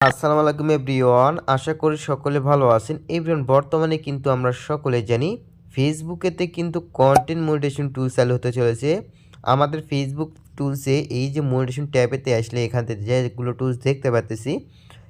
আসসালামু আলাইকুম এভরিওয়ান, আশা করি সকলে ভালো আছেন। এভরিওয়ান, বর্তমানে কিন্তু আমরা সকলে জানি ফেসবুকেতে কিন্তু কন্টেন্ট মনিটেশন টুল চালু হতে চলেছে। আমাদের ফেসবুক টুলসে এই যে মনিটেশন ট্যাবেতে আসলে এখান থেকে যেগুলো টুলস দেখতে পাচ্তেছি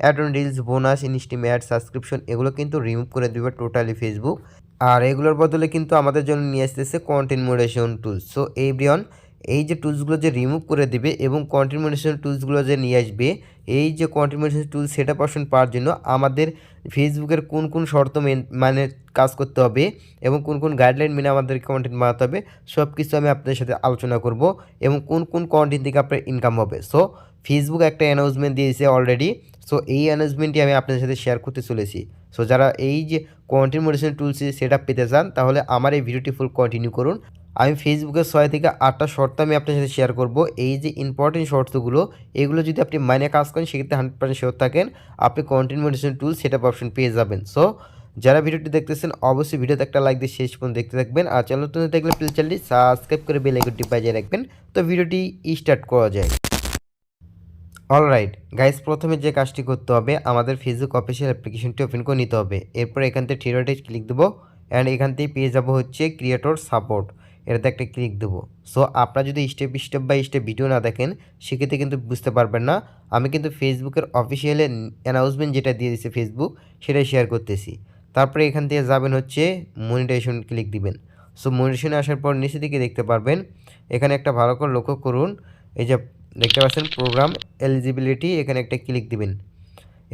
add on reels bonus instream add subscription এগুলো কিন্তু রিমুভ করে দেবে টোটালি ফেসবুক আর এগুলোর বদলে কিন্তু আমাদের জন্য নিয়ে আসতেছে content monetization tools so everyone এই যে টুলসগুলো যে রিমুভ করে দেবে এবং কন্টিনিউশন টুলসগুলো যে নিয়ে আসবে, এই যে কন্টিনিউশন টুলস সেটা পার্সেন্ট পাওয়ার জন্য আমাদের ফেসবুকের কোন কোন শর্ত মেন কাজ করতে হবে এবং কোন কোন গাইডলাইন মেনে আমাদের কন্টেন্ট বানাতে হবে সব কিছু আমি আপনাদের সাথে আলোচনা করব এবং কোন কোন কন্টেন্ট থেকে আপনার ইনকাম হবে। সো ফেসবুক একটা অ্যানাউন্সমেন্ট দিয়েছে অলরেডি সো এই অ্যানাউন্সমেন্টটি আমি আপনাদের সাথে শেয়ার করতে চলেছি। সো যারা এই যে কন্টেন্ট মোটিভেশন টুলসে সেট পেতে চান, তাহলে আমার এই ভিডিওটি ফুল কন্টিনিউ করুন। আমি ফেসবুকের ছয় থেকে আটটা শর্ত আমি আপনার সাথে শেয়ার করব। এই যে ইম্পর্টেন্ট শর্তগুলো এগুলো যদি আপনি মাইনে কাজ করেন, সেক্ষেত্রে হান্ড্রেড পার্সেন্ট শিওর থাকেন আপনি content tool set up option পেয়ে যাবেন। সো যারা ভিডিওটি দেখতেছেন, অবশ্যই ভিডিওতে একটা লাইক দিয়ে শেষ পর্যন্ত দেখতে থাকবেন। আর চ্যানেল নতুন দেখলে প্লিজ চ্যানেলটি সাবস্ক্রাইব করে বেল আইকনটি বাজিয়ে রাখবেন। তো ভিডিওটি স্টার্ট করা যায়। অলরাইট গাইস প্রথমে যে কাজটি করতে হবে, আমাদের ফেসবুক অফিসিয়াল অ্যাপ্লিকেশনটি ওপেন করে নিতে হবে। এরপর এখান থেকে থিরোটে ক্লিক দেবো। অ্যান্ড এখান থেকে পেয়ে যাব হচ্ছে ক্রিয়েটর সাপোর্ট এটাতে একটা ক্লিক দেবো। সো আপনারা যদি step step by step video না দেখেন, সেক্ষেত্রে কিন্তু বুঝতে পারবেন না। আমি কিন্তু ফেসবুকের অফিসিয়ালে অ্যানাউন্সমেন্ট যেটা দিয়ে দিচ্ছে ফেসবুক সেটাই শেয়ার করতেছি। তারপরে এখান থেকে যাবেন হচ্ছে মনিটাইজেশন ক্লিক দিবেন। সো মনিটাইজেশনে আসার পর নিচে দিকে দেখতে পারবেন, এখানে একটা ভালো করে লক্ষ্য করুন। এই যে দেখতে পাচ্ছেন প্রোগ্রাম এলিজিবিলিটি এখানে একটা ক্লিক দিবেন।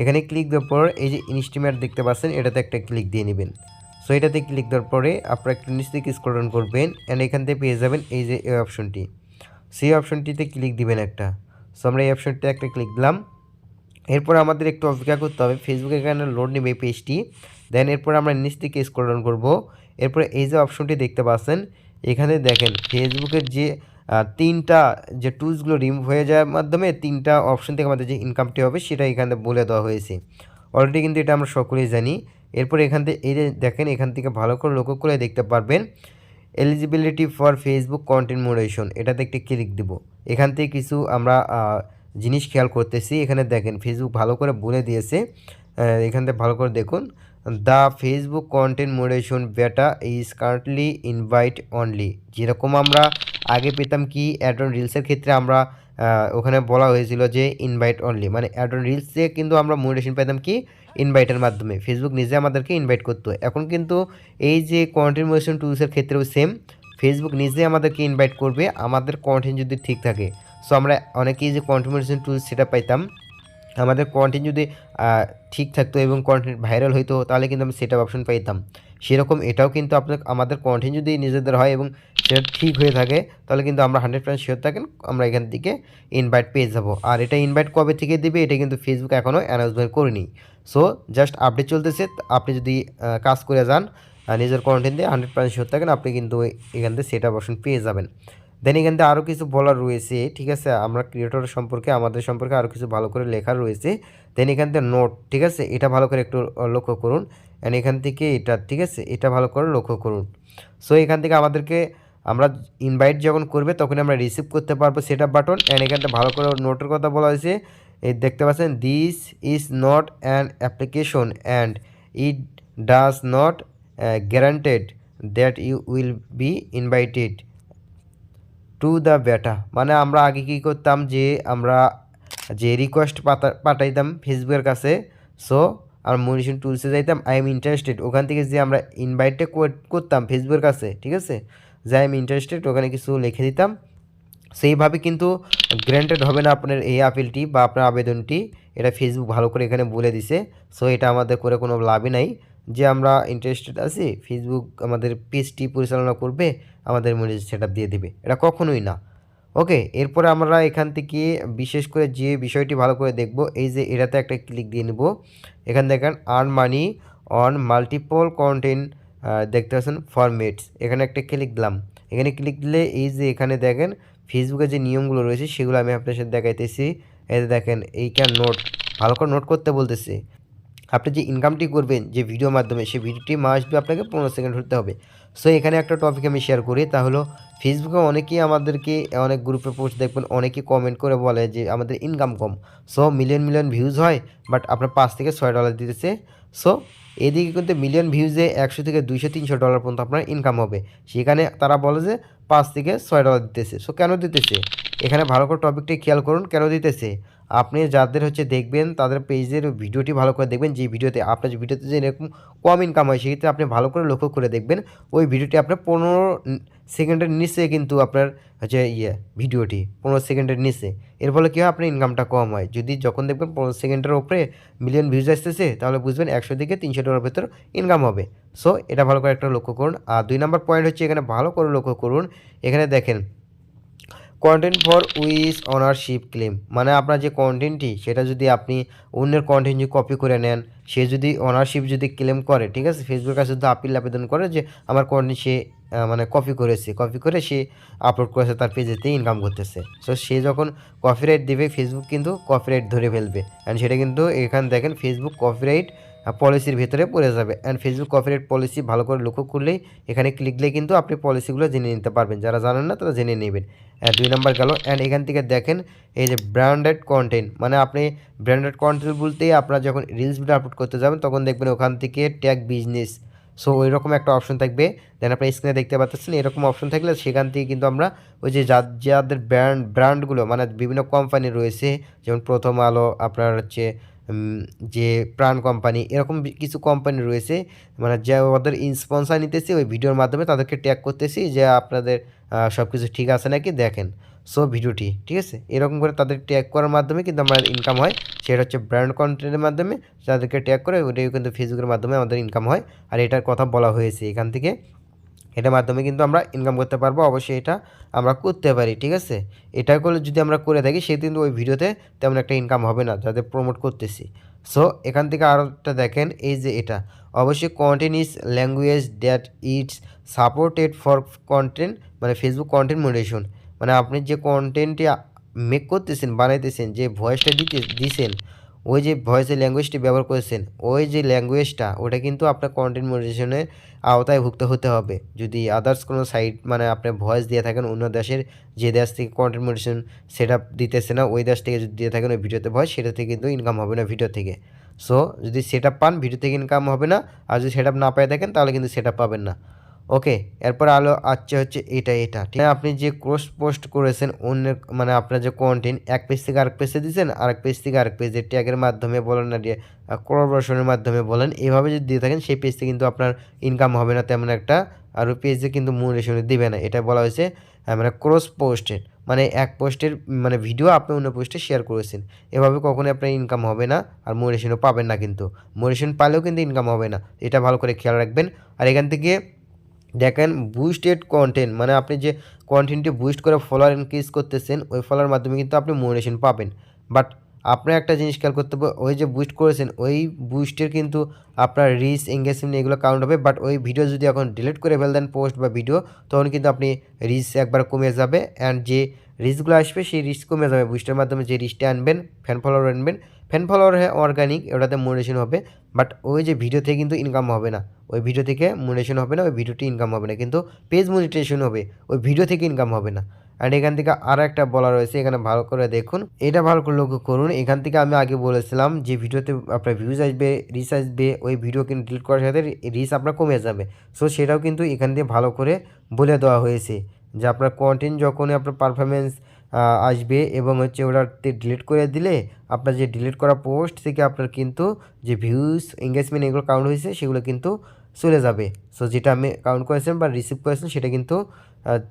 এখানে ক্লিক দেওয়ার পর এই যে ইনস্টিমেট দেখতে পাচ্ছেন, এটাতে একটা ক্লিক দিয়ে নেবেন। সো এটাতে ক্লিক দেওয়ার পরে আপনারা একটু নিচ থেকে স্ক্রল ডাউন করবেন অ্যান্ড এখান থেকে পেয়ে যাবেন এই যে এই অপশনটি সেই অপশনটিতে ক্লিক দিবেন একটা। সো আমরা এই অপশনটিতে একটা ক্লিক দিলাম। এরপর আমাদের একটু অপেক্ষা করতে হবে। ফেসবুকে এখানে লোড নেবে এই পেজটি দেন এরপর আমরা নিচ থেকে স্ক্রল ডাউন করব। এরপরে এই যে অপশনটি দেখতে পাচ্ছেন, এখানে দেখেন ফেসবুকের যে তিনটা যে টুলসগুলো রিমুভ হয়ে যাওয়ার মাধ্যমে তিনটা অপশন থেকে আমাদের যে ইনকামটি হবে সেটা এখানে বলে দেওয়া হয়েছে। অলরেডি কিন্তু এটা আমরা সকলেই জানি। এরপর এখান থেকে এই দেখেন, এখান থেকে ভালো করে লক্ষ্য করে দেখতে পারবেন eligibility for Facebook content moderation এটাতে একটি ক্লিক দেবো। এখান থেকে কিছু আমরা জিনিস খেয়াল করতেছি। এখানে দেখেন ফেসবুক ভালো করে বলে দিয়েছে। এখান থেকে ভালো করে দেখুন দ্য ফেসবুক কন্টেন্ট মোডেশন বেটা ইজ কারেন্টলি ইনভাইট অনলি যেরকম আমরা আগে পেতাম কি অ্যাডন রিলসের ক্ষেত্রে আমরা ওখানে বলা হয়েছিল যে ইনভাইট অনলি মানে অ্যাডন রিলসে কিন্তু আমরা মোটিভেশন পেতাম কি? ইনভাইটের মাধ্যমে। ফেসবুক নিজে আমাদেরকে ইনভাইট করতো। এখন কিন্তু এই যে কন্টেন্ট মোটিভেশন টুলসের ক্ষেত্রেও সেম ফেসবুক নিজে আমাদেরকে ইনভাইট করবে, আমাদের কন্টেন্ট যদি ঠিক থাকে। সো আমরা অনেকেই যে কন্টেন্ট মোটিভেশন টুলস সেটা পাইতাম, আমাদের কন্টেন্ট যদি ঠিক থাকতো এবং কন্টেন্ট ভাইরাল হইতো, তাহলে কিন্তু আমি সেটা অপশন পাইতাম। সেরকম এটাও কিন্তু আপনার, আমাদের কন্টেন্ট যদি নিজেদের হয় এবং সেটা ঠিক হয়ে থাকে, তাহলে কিন্তু আমরা হান্ড্রেড পার্সেন্ট শিওর থাকেন, আমরা এখান থেকে ইনভাইট পেয়ে যাব। আর এটা ইনভাইট কবে থেকে দেবে, এটা কিন্তু ফেসবুক এখনও অ্যানাউন্সমেন্ট করিনি। সো জাস্ট আপডেট চলতেছে, আপনি যদি কাজ করে যান নিজের কন্টেন্ট হান্ড্রেড পার্সেন্ট শিওর থাকেন, আপনি কিন্তু এখান থেকে সেটা অপশন পেয়ে যাবেন। দেন এখান থেকে আরও কিছু বলার রয়েছে, ঠিক আছে? আমরা ক্রিয়েটর সম্পর্কে, আমাদের সম্পর্কে আরও কিছু ভালো করে লেখা রয়েছে। দেন এখান থেকে নোট ঠিক আছে? এটা ভালো করে একটু লক্ষ্য করুন। অ্যান্ড এখান থেকে এটা, ঠিক আছে? এটা ভালো করে লক্ষ্য করুন। সো এখান থেকে আমাদেরকে আমরা ইনভাইট যখন করবে তখন আমরা রিসিভ করতে পারব সেটা বাটন অ্যান্ড এখানটা ভালো করে নোটের কথা বলা হয়েছে। এই দেখতে পাচ্ছেন this is not an application and it does not guaranteed that you will be invited to the beta মানে আমরা আগে কী করতাম যে আমরা যে রিকোয়েস্ট পাতা পাঠাইতাম ফেসবুকের কাছে সো আর মনিশন টুলসে যাইতাম আই এম ইন্টারেস্টেড ওখান থেকে যে আমরা ইনভাইটটা করতাম ফেসবুকের কাছে, ঠিক আছে? যে আই এম ইন্টারেস্টেড ওখানে কিছু লিখে দিতাম। সেইভাবে কিন্তু গ্র্যান্টেড হবে না আপনার এই আপিলটি বা আপনার আবেদনটি। এটা ফেসবুক ভালো করে এখানে বলে দিছে। সো এটা আমাদের করে কোনো লাভই নাই। যে আমরা ইন্টারেস্টেড আছি ফেসবুক আমাদের পেজটি পরিচালনা করবে, আমাদের মনে সেট দিয়ে দেবে। এটা কখনোই না। ওকে, এরপরে আমরা এখান থেকে বিশেষ করে যে বিষয়টি ভালো করে দেখব, এই যে এটাতে একটা ক্লিক দিয়ে নেব। এখান দেখেন earn money on multiple content দেখতে পাচ্ছেন ফরমেটস এখানে একটা ক্লিক দিলাম। এখানে ক্লিক দিলে এই যে এখানে দেখেন ফেসবুকের যে নিয়মগুলো রয়েছে, সেগুলো আমি আপনার সাথে দেখাইতেছি। এই দেখেন এইখান নোট ভালো করে নোট করতে বলতেছি। আপনি যে ইনকামটি করবেন যে ভিডিওর মাধ্যমে, সেই ভিডিওটি মাস্ট বি আপনাকে পনেরো সেকেন্ড হতে হবে। সো এখানে একটা টপিক আমি শেয়ার করি, তা হলো ফেসবুকে অনেকেই আমাদেরকে অনেক গ্রুপে পোস্ট দেখবেন, অনেকেই কমেন্ট করে বলে যে আমাদের ইনকাম কম। সো মিলিয়ন মিলিয়ন ভিউজ হয় বাট আপনার পাঁচ থেকে ছয় ডলার দিতেছে। সো এদিকে কিন্তু মিলিয়ন ভিউজে একশো থেকে দুইশো, তিনশো ডলার পর্যন্ত আপনার ইনকাম হবে। সেখানে তারা বলে যে পাঁচ থেকে ছয় ডলার দিতেছে। সো কেন দিতেছে? এখানে ভালো করে টপিকটি খেয়াল করুন, কেন দিতেছে? আপনি যাদের হচ্ছে দেখবেন, তাদের পেজের ভিডিওটি ভালো করে দেখবেন, যে ভিডিওতে আপনার ভিডিওতে যে এরকম কম ইনকাম হয়, সেক্ষেত্রে আপনি ভালো করে লক্ষ্য করে দেখবেন, ওই ভিডিওটি আপনার পনেরো সেকেন্ডের নিচে কিন্তু আপনার হচ্ছে ইয়ে ভিডিওটি পনেরো সেকেন্ডের নিচে। এর ফলে কী হয়? আপনার ইনকামটা কম হয়। যদি যখন দেখবেন পনেরো সেকেন্ডের ওপরে মিলিয়ন ভিউজ আসতেছে, তাহলে বুঝবেন একশো থেকে তিনশো ডলার ভেতর ইনকাম হবে। সো এটা ভালো করে একটা লক্ষ্য করুন। আর দুই নম্বর পয়েন্ট হচ্ছে এখানে ভালো করে লক্ষ্য করুন। এখানে দেখেন content for wise ownership claim মানে আপনার যে কন্টেন্টটি সেটা যদি আপনি অন্যের কন্টেন্ট যদি কপি করে নেন, সে যদি অনারশিপ যদি ক্লেম করে, ঠিক আছে? ফেসবুকের কাছে যদি আপিল আবেদন করে যে আমার কন্টেন্ট সে মানে কপি করেছে। কপি করে সে আপলোড করেছে, তার পেজেতে ইনকাম করতেছে। সো সে যখন কপিরাইট দেবে ফেসবুক কিন্তু কপিরাইট ধরে ফেলবে। অ্যান্ড সেটা কিন্তু এখানে দেখেন ফেসবুক কপিরাইট পলিসির ভেতরে পড়ে যাবে। অ্যান্ড ফেসবুক কপিরাইট পলিসি ভালো করে লক্ষ্য করলেই এখানে ক্লিকলে কিন্তু আপনি পলিসিগুলো জেনে নিতে পারবেন। যারা জানেন না তারা জেনে নেবেন। আর দুই নাম্বার গেল অ্যান্ড এখান থেকে দেখেন এই যে ব্র্যান্ডেড কন্টেন্ট মানে আপনি ব্র্যান্ডেড কন্টেন্ট বলতে আপনার যখন রিলস ভিডিও আপলোড করতে যাবেন, তখন দেখবেন ওখান থেকে ট্যাগ বিজনেস সো ওই রকম একটা অপশন থাকবে। দেন আপনার স্ক্রিনে দেখতে পাচ্ছেন, এরকম অপশন থাকলে সেখান থেকে কিন্তু আমরা ওই যে যাদের ব্র্যান্ড ব্র্যান্ডগুলো মানে বিভিন্ন কোম্পানি রয়েছে, যেমন প্রথম আলো, আপনার হচ্ছে যে প্রাণ কোম্পানি এরকম কিছু কোম্পানি রয়েছে মানে যে ওদের স্পন্সার নিতেছি, ওই ভিডিওর মাধ্যমে তাদেরকে ট্যাগ করতেছি যে আপনাদের সব কিছু ঠিক আছে নাকি? দেখেন। সো ভিডিওটি ঠিক আছে? এরকম করে তাদের ট্যাগ করার মাধ্যমে কিন্তু আমার ইনকাম হয়। সেটা হচ্ছে ব্র্যান্ড কন্টেন্টের মাধ্যমে তাদেরকে ট্যাগ করে ওটাই কিন্তু ফেসবুকের মাধ্যমে আমাদের ইনকাম হয়। আর এটার কথা বলা হয়েছে এখান থেকে। এটার মাধ্যমে কিন্তু আমরা ইনকাম করতে পারব, অবশ্যই এটা আমরা করতে পারি, ঠিক আছে? এটা করলে যদি আমরা করে থাকি, সে কিন্তু ওই ভিডিওতে তেমন একটা ইনকাম হবে না, যাদের প্রমোট করতেছি। সো এখান থেকে আরও একটা দেখেন, এই যে এটা। অবশ্যই content language that it's supported for content মানে ফেসবুক কন্টেন্ট মডারেশন মানে আপনি যে কন্টেন্টটি মেক করতেছেন, বানাইতেছেন, যে ভয়েসটা দিতে, দিছেন ওই যে ভয়েসের ল্যাঙ্গুয়েজটি ব্যবহার করেছেন, ওই যে ল্যাঙ্গুয়েজটা ওটা কিন্তু আপনার কন্টেন্ট মডারেশনের আওতায় ভুক্ত হতে হবে। যদি আদার্স কোনো সাইট মানে আপনি ভয়েস দিয়ে থাকেন, অন্য দেশের যে দেশ থেকে কন্টেন্ট মডারেশন সেট আপ দিতেছে না, ওই দেশ থেকে যদি দিয়ে থাকেন ওই ভিডিওতে ভয়েস, সেটা থেকে কিন্তু ইনকাম হবে না ভিডিও থেকে। সো যদি সেট পান ভিডিও থেকে ইনকাম হবে না, আর যদি সেট না পেয়ে থাকেন, তাহলে কিন্তু সেট পাবেন না। ওকে, এরপর আলো আচ্ছা হচ্ছে এটা এটা। ঠিক আছে, আপনি যে ক্রস পোস্ট করেছেন, অন্যের মানে আপনার যে কন্টেন্ট এক পেজ থেকে আরেক পেজে দিয়েছেন, আরেক পেজ থেকে আরেক পেজে ট্যাগের মাধ্যমে বলেন না কোলাবোরেশনের মাধ্যমে বলেন, এভাবে যদি দিয়ে থাকেন, সেই পেজতে কিন্তু আপনার ইনকাম হবে না, তেমন একটা, আর ওই পেজে কিন্তু মনিটেশনে দিবে না। এটা বলা হয়েছে মানে ক্রস পোস্টের মানে এক পোস্টের মানে ভিডিও আপনি অন্য পোস্টে শেয়ার করেছেন। এভাবে কখনোই আপনার ইনকাম হবে না, আর মোটিভেশনও পাবেন না কিন্তু। মোটিভেশন পালেও কিন্তু ইনকাম হবে না। এটা ভালো করে খেয়াল রাখবেন। আর এখান থেকে দেখেন বুস্টেড কন্টেন্ট মানে আপনি যে কন্টেন্টটি বুস্ট করে ফলোয়ার ইনক্রিজ করতেছেন, ওই ফলোয়ার মাধ্যমে কিন্তু আপনি মোটিভেশন পাবেন। বাট আপনার একটা জিনিস খেয়াল করতে হবে, ওই যে বুস্ট করেছেন, ওই বুস্টের কিন্তু আপনার রিচ এঙ্গেজমেন্ট এগুলো কাউন্ট হবে। বাট ওই ভিডিও যদি এখন ডিলিট করে ফেল দেন পোস্ট বা ভিডিও তখন কিন্তু আপনি রিচ একবার কমে যাবে। অ্যান্ড যে রিচগুলো আসবে, সেই রিচ কমে যাবে। বুস্টের মাধ্যমে যে রিচটা আনবেন ফ্যান ফলোয়ার আনবেন ফ্যান ফলোয়ার হ্যাঁ অর্গানিক ওটাতে মোটিভেশন হবে বাট ওই যে ভিডিও থেকে কিন্তু ইনকাম হবে না। ওই ভিডিও থেকে মোটিভেশন হবে না, ওই ভিডিওটি ইনকাম হবে না, কিন্তু পেজ মনিটেশন হবে, ওই ভিডিও থেকে ইনকাম হবে না। অ্যান্ড এখান থেকে আরও একটা বলা রয়েছে, এখানে ভালো করে দেখুন। এটা ভালো করে লক্ষ্য করুন, এখান থেকে আমি আগে বলেছিলাম যে ভিডিওতে আপনার ভিউজ আসবে রিচ আসবে, ওই ভিডিও কিন্তু ডিলিট করার সাথে রিচ আপনার কমে যাবে। সো সেটাও কিন্তু এখান দিয়ে ভালো করে বলে দেওয়া হয়েছে, যে আপনার কন্টেন্ট যখনই আপনার পারফরমেন্স আসবে এবং হচ্ছে ওটাতে ডিলিট করে দিলে আপনার যে ডিলিট করা পোস্ট থেকে আপনার কিন্তু যে ভিউজ এঙ্গেজমেন্ট এগুলো কাউন্ট হয়েছে সেগুলো কিন্তু চলে যাবে। সো যেটা আমি কাউন্ট করেছেন বা রিসিভ করেছেন সেটা কিন্তু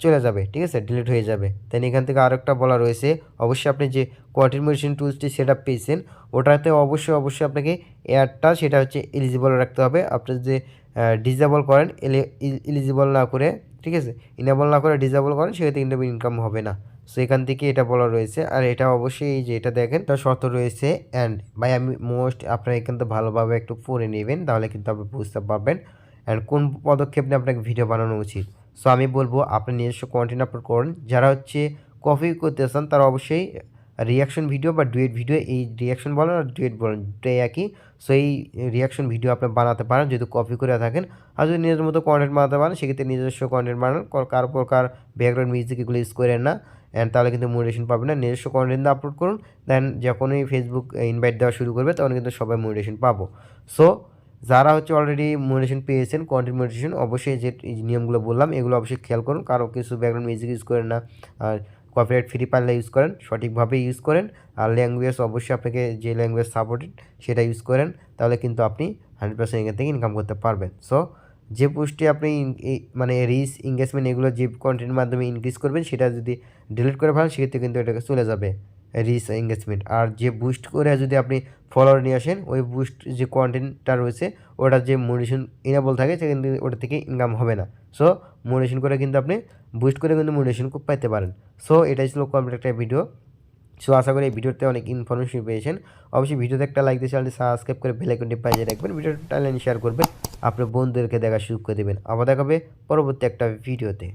চলে যাবে, ঠিক আছে? ডিলিট হয়ে যাবে। দেন এখান থেকে আরেকটা বলা রয়েছে, অবশ্যই আপনি যে কোয়ার্টিন মেশিন টুলসটি সেট আপ পেয়েছেন, ওটাতে অবশ্যই অবশ্যই আপনাকে এয়ারটা সেটা হচ্ছে এলিজিবল রাখতে হবে। আপনি যে ডিজেবল করেন এলিজিবল না করে, ঠিক আছে? ইনেবল না করে ডিজেবল করেন, সেক্ষেত্রে কিন্তু ইনকাম হবে না। সো এখান থেকে এটা বলা রয়েছে। আর এটা অবশ্যই এই যে এটা দেখেন, এটা শর্ত রয়েছে। অ্যান্ড ভাই আমি মোস্ট আপনারা কিন্তু ভালোভাবে একটু পড়ে নেবেন, তাহলে কিন্তু আপনি বুঝতে পারবেন। অ্যান্ড কোন পদক্ষেপ নিয়ে আপনাকে ভিডিও বানানো উচিত? সো আমি বলব, আপনি নিজস্ব কন্টেন্ট আপলোড করুন। যারা হচ্ছে কপি করতে চান, তারা অবশ্যই রিয়াকশন ভিডিও বা ডুয়েট ভিডিও এই রিয়াকশন বলেন আর ডুয়েট বলেন, দুটাই একই। সো এই রিয়াকশন ভিডিও আপনি বানাতে পারেন যেহেতু কপি করে থাকেন। আর যদি নিজের মতো কন্টেন্ট বানাতে পারেন, সেক্ষেত্রে নিজস্ব কন্টেন্ট বানান। কার প্রকার ব্যাকগ্রাউন্ড মিউজিক এগুলো ইউজ করেন না অ্যান্ড তাহলে কিন্তু মোটিভেশন পাবেন না। নিজস্ব কন্টেন্ট আপলোড করুন দেন যখনই ফেসবুক ইনভাইট দেওয়া শুরু করবে, তখন কিন্তু সবাই মোটিভেশন পাবো। সো যারা হচ্ছে অলরেডি মোটিভেশন পেয়েছেন কন্টেন্ট মোটিভেশন অবশ্যই যে নিয়মগুলো বললাম, এগুলো অবশ্যই খেয়াল করুন। কারও কিছু ব্যাকগ্রাউন্ড মিউজিক ইউজ করেন না, আর কপিরাইট ফ্রি পারলে ইউজ করেন সঠিকভাবে ইউজ করেন, আর ল্যাঙ্গুয়েজ অবশ্যই আপনাকে যে ল্যাঙ্গুয়েজ সাপোর্টেড সেটা ইউজ করেন, তাহলে কিন্তু আপনি হান্ড্রেড পার্সেন্ট এখান থেকে ইনকাম করতে পারবেন। সো যে পোস্টে আপনি মানে রিচ এঙ্গেজমেন্ট এগুলো যে কন্টেন্টের মাধ্যমে ইনক্রিজ করবেন, সেটা যদি ডিলিট করে ফেলেন, সেক্ষেত্রে কিন্তু এটাকে চলে যাবে। রিচ এঙ্গেজমেন্ট আর যে বুস্ট করে যদি আপনি ফলোয়ার নিয়ে আসেন, ওই বুস্ট যে কন্টেন্টটা রয়েছে ওটা যে মোটিভেশন ইনেবল থাকে সে কিন্তু ওটা থেকে ইনকাম হবে না। সো মোটিভেশন করে কিন্তু আপনি বুস্ট করে কিন্তু মোটিভেশন পাইতে পারেন। সো এটাই ছিল কমপ্লিট একটা ভিডিও সো আশা করি এই ভিডিওতে অনেক ইনফরমেশন পেয়েছেন। অবশ্যই ভিডিওতে একটা লাইক দিয়ে চ্যানেলটি সাবস্ক্রাইব করে বেল আইকনটি পাইয়ে রাখবেন। ভিডিওটা টাইলেন শেয়ার করবেন। আপনার বন্ধুদেরকে দেখার সুযোগ করে দেবেন। আবার দেখাবে পরবর্তী একটা ভিডিওতে